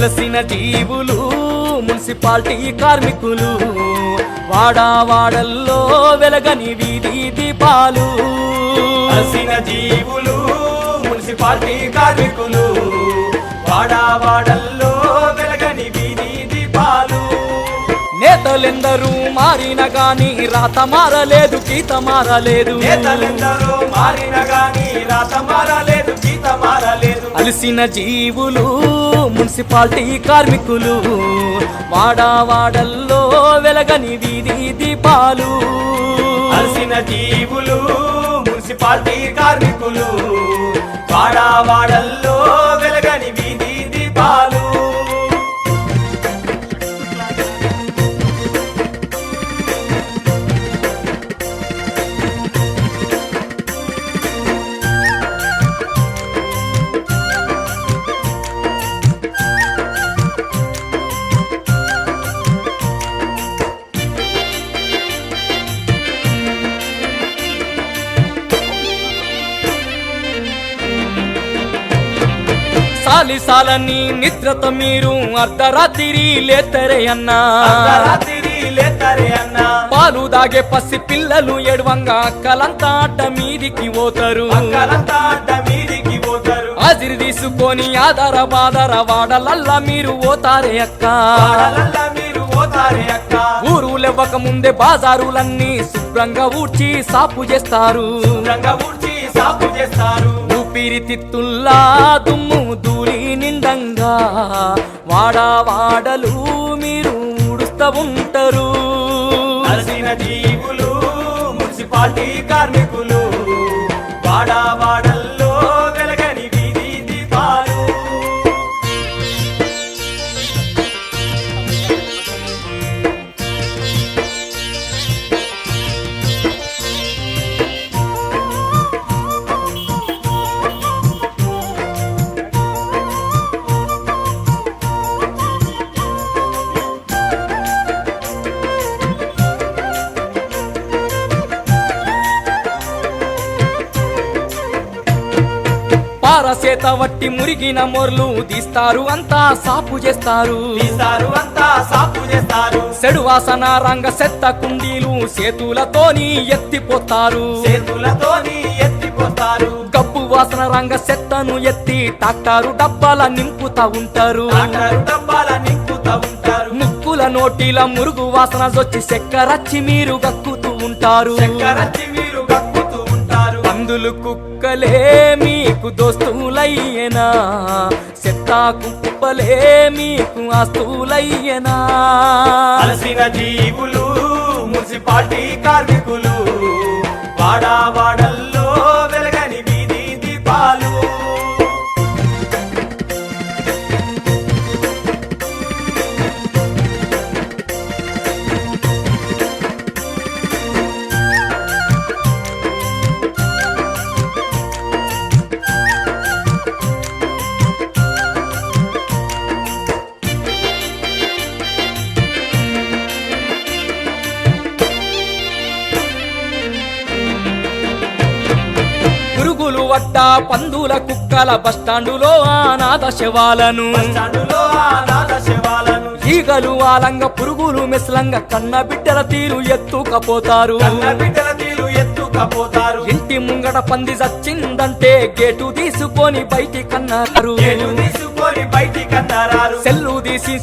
అలసిన జీవులు మున్సిపాలిటీ కార్మికులు వాడావాడల్లో వెలగని వీధి దీపాలు. అలసిన జీవులు మున్సిపాలిటీ కార్మికులు వాడావాడల్లో వెలగని వీధి దీపాలు. నేతలెందరూ మారిన గాని రాత మారలేదు గీత మారలేదు. నేతలెందరో మారిన గాని రాత మారలేదు గీత మారలేదు. అలసిన జీవులు మున్సిపాలిటీ కార్మికులు వాడావాడల్లో వెలగని వీధి దీపాలు. అలసిన జీవులు మున్సిపాలిటీ కార్మికులు వాడావాడల్లో సాలి సాలని నిద్రతో మీరు అర్ధరాత్రి లేతరే అన్నా. పాలు దాగే పసి పిల్లలు ఎడవంగా అక్కలంతా అడ్డ మీదికి పోతారు. హాజిరి తీసుకొని ఆధార బాధార వాడలల్లా మీరు పోతారే అక్క. ఊరు లేవక ముందే బాజారులన్నీ శుభ్రంగా ఊడ్చి సాపు చేస్తారు. సాపు చేస్తారు. ఊపిరితిత్తుల్లా దుమ్ము ధూళి నిందంగా. వాడా వాడలు మీరు ఊడుస్తా ఉంటారు. అలసిన జీవులు మున్సిపాలిటీ కార్మికులు వాడావాడల్లో వెలగని పారసేత వట్టి మురిగిన మొర్లు తీస్తారు అంతా సాపు చేస్తారు. తీస్తారు అంతా సాపు చేస్తారు. చెడు వాసన రంగ సెత్త కుండీలు సేతులతోని ఎత్తిపోతారు. చేతులతోని ఎత్తిపోతారు. గబ్బు వాసన రంగ సెత్తను ఎత్తి టాక్టారు డబ్బాల నింపుతా ఉంటారు. డబ్బాల నింపుతా ఉంటారు. ముక్కుల నోటిల మురుగు వాసన జొచ్చి చెక్కరచ్చి మీరు గక్కుతూ ఉంటారు. చక్కరచ్చి పందులు కుక్కలే మీకు దోస్తులయ్యనా? చెత్త కుప్పలే మీకు ఆస్తులయ్యనా? అలసిన జీవులు మున్సిపాలిటీ కార్మికులు వాడా వెలగని వడ్డ పందుల కుక్కల బస్టాండులో అనాథ శవాలను. బస్టాండులో అనాథ శవాలను. ఈగలు ఆలంగ పురుగులు మెస్లంగ కన్న బిడ్డల తీరు ఎత్తుకపోతారు. ఇంటి ముంగట పంది చచ్చిందంటే గేటు తీసుకొని బయటి కన్నారు సెల్లు తీసి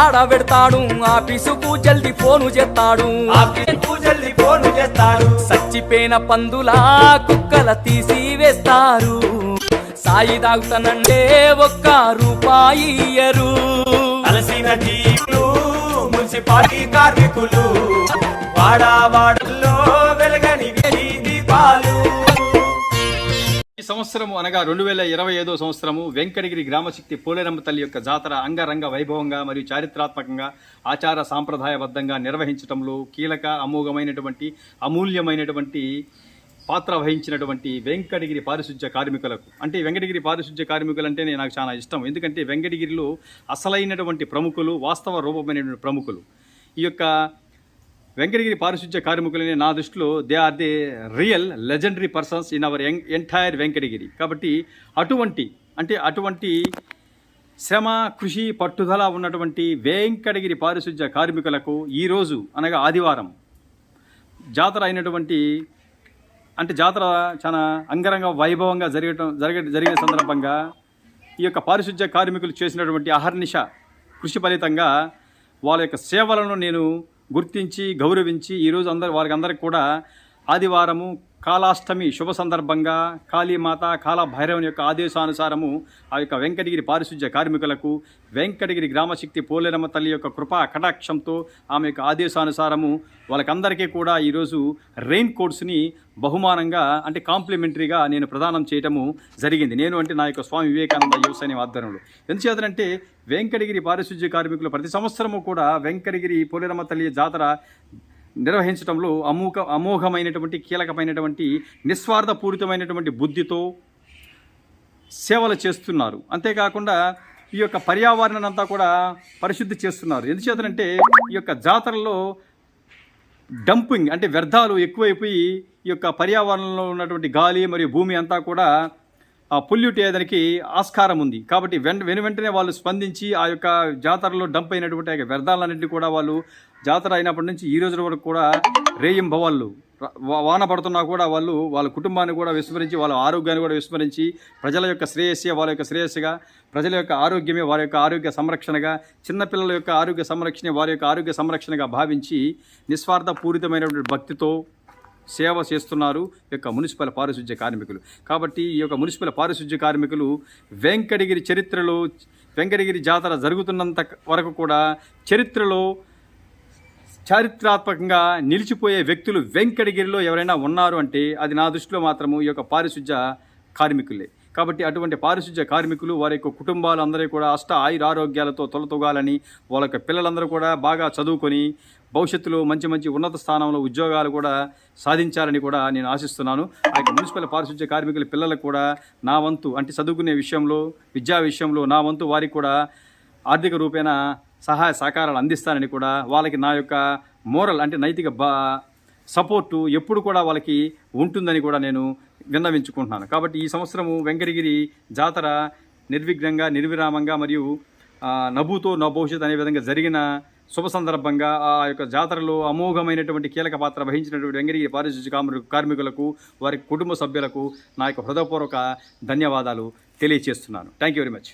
కాడ పెడతాడు. ఆఫీసుకు జల్ది ఫోను చేస్తాడు. ఆఫీస్ పూజల్ని ఫోన్ చేస్తాడు. చచ్చిపోయిన పందులా కుక్కల తీసి వేస్తారు. సాయి తాగుతానంటే ఒక్క రూపాయి ఇయ్యరు. అలసిన జీవులు మున్సిపాలిటీ కార్మికులు వాడావాడల్లో వెలగని సంవత్సరము అనగా రెండు వేల ఇరవై ఐదో సంవత్సరము వెంకటగిరి గ్రామశక్తి పోలేరమ్మ తల్లి యొక్క జాతర అంగరంగ వైభవంగా మరియు చారిత్రాత్మకంగా ఆచార సాంప్రదాయబద్ధంగా నిర్వహించడంలో కీలక అమోఘమైనటువంటి అమూల్యమైనటువంటి పాత్ర వహించినటువంటి వెంకటగిరి పారిశుధ్య కార్మికులకు. అంటే వెంకటగిరి పారిశుధ్య కార్మికులు అంటేనే నాకు చాలా ఇష్టం. ఎందుకంటే వెంకటగిరిలో అసలైనటువంటి ప్రముఖులు వాస్తవ రూపమైనటువంటి ప్రముఖులు. ఈ యొక్క వెంకటగిరి పారిశుధ్య కార్మికులని నా దృష్టిలో they are the real legendary persons in our entire Venkatagiri. కాబట్టి అటువంటి అంటే అటువంటి శ్రమ కృషి పట్టుదల ఉన్నటువంటి వెంకటగిరి పారిశుధ్య కార్మికులకు ఈరోజు అనగా ఆదివారం జాతర అయినటువంటి అంటే జాతర చాలా అంగరంగ వైభవంగా జరగటం జరగ జరిగిన సందర్భంగా ఈ యొక్క పారిశుధ్య కార్మికులు చేసినటువంటి అహర్నిశ కృషి ఫలితంగా వాళ్ళ యొక్క సేవలను నేను గుర్తించి గౌరవించి ఈరోజు అందరు వారికి అందరికి కూడా ఆదివారము కాలాష్టమి శుభ సందర్భంగా కాళీమాత కాలభైరవుని యొక్క ఆదేశానుసారము ఆ యొక్క వెంకటగిరి పారిశుధ్య కార్మికులకు వెంకటగిరి గ్రామశక్తి పోలేరమ్మ తల్లి యొక్క కృపా కటాక్షంతో ఆమె యొక్క ఆదేశానుసారము వాళ్ళకందరికీ కూడా ఈరోజు రెయిన్ కోట్స్ని బహుమానంగా అంటే కాంప్లిమెంటరీగా నేను ప్రదానం చేయటము జరిగింది. నేను అంటే నా యొక్క స్వామి వివేకానంద యువసైన్యం ఆధ్వర్యంలో. ఎందుచేతనంటే వెంకటగిరి పారిశుధ్య కార్మికులు ప్రతి సంవత్సరము కూడా వెంకటగిరి పోలేరమ్మ తల్లి జాతర నిర్వహించడంలో అమోఘ అమోఘమైనటువంటి కీలకమైనటువంటి నిస్వార్థపూరితమైనటువంటి బుద్ధితో సేవలు చేస్తున్నారు. అంతేకాకుండా ఈ యొక్క పర్యావరణాన్ని అంతా కూడా పరిశుద్ధి చేస్తున్నారు. ఎందుచేతనంటే ఈ యొక్క జాతరలో డంపింగ్ అంటే వ్యర్థాలు ఎక్కువైపోయి ఈ యొక్క పర్యావరణంలో ఉన్నటువంటి గాలి మరియు భూమి అంతా కూడా పొల్యూట్ అయ్యేదానికి ఆస్కారం ఉంది. కాబట్టి వెన్ వెను వెంటనే వాళ్ళు స్పందించి ఆ యొక్క జాతరలో డంప్ అయినటువంటి వ్యర్థాలన్నింటినీ కూడా వాళ్ళు జాతర అయినప్పటి నుంచి ఈ రోజు వరకు కూడా రేయింభవాళ్ళు వా- వాన పడుతున్నా కూడా వాళ్ళు వాళ్ళ కుటుంబాన్ని కూడా విస్మరించి వాళ్ళ ఆరోగ్యాన్ని కూడా విస్మరించి ప్రజల యొక్క శ్రేయస్సే వాళ్ళ యొక్క శ్రేయస్సుగా ప్రజల యొక్క ఆరోగ్యమే వారి యొక్క ఆరోగ్య సంరక్షణగా చిన్నపిల్లల యొక్క ఆరోగ్య సంరక్షణ వారి యొక్క ఆరోగ్య సంరక్షణగా భావించి నిస్వార్థపూరితమైనటువంటి భక్తితో సేవ చేస్తున్నారు ఈ యొక్క మున్సిపల్ పారిశుధ్య కార్మికులు. కాబట్టి ఈ యొక్క మున్సిపల్ పారిశుధ్య కార్మికులు వెంకటగిరి చరిత్రలో వెంకటగిరి జాతర జరుగుతున్నంత వరకు కూడా చరిత్రలో చారిత్రాత్మకంగా నిలిచిపోయే వ్యక్తులు వెంకటగిరిలో ఎవరైనా ఉన్నారు అంటే అది నా దృష్టిలో మాత్రము ఈ యొక్క పారిశుధ్య కార్మికులే. కాబట్టి అటువంటి పారిశుధ్య కార్మికులు వారి యొక్క కుటుంబాలందరూ కూడా అష్ట ఆయుర ఆరోగ్యాలతో తొలతొగాలని వాళ్ళ యొక్క పిల్లలందరూ కూడా బాగా చదువుకొని భవిష్యత్తులో మంచి మంచి ఉన్నత స్థానంలో ఉద్యోగాలు కూడా సాధించాలని కూడా నేను ఆశిస్తున్నాను. ఆ యొక్క మున్సిపల్ పారిశుధ్య కార్మికుల పిల్లలకు కూడా నా వంతు అంటే చదువుకునే విషయంలో విద్యా విషయంలో నా వంతు వారికి కూడా ఆర్థిక రూపేణ సహాయ సహకారాలు అందిస్తానని కూడా వాళ్ళకి నా యొక్క మోరల్ అంటే నైతిక బా సపోర్టు ఎప్పుడు కూడా వాళ్ళకి ఉంటుందని కూడా నేను విన్నవించుకుంటున్నాను. కాబట్టి ఈ సంవత్సరము వెంకటగిరి జాతర నిర్విఘ్నంగా నిర్విరామంగా మరియు నభూతో నా భవిష్యత్ అనే విధంగా జరిగిన శుభ సందర్భంగా ఆ యొక్క జాతరలో అమోఘమైనటువంటి కీలక పాత్ర వహించినటువంటి వెంకటగిరి పారిశుద్ధ్య కార్మికు కార్మికులకు వారి కుటుంబ సభ్యులకు నా యొక్క హృదయపూర్వక ధన్యవాదాలు తెలియజేస్తున్నాను థ్యాంక్ యూ వెరీ మచ్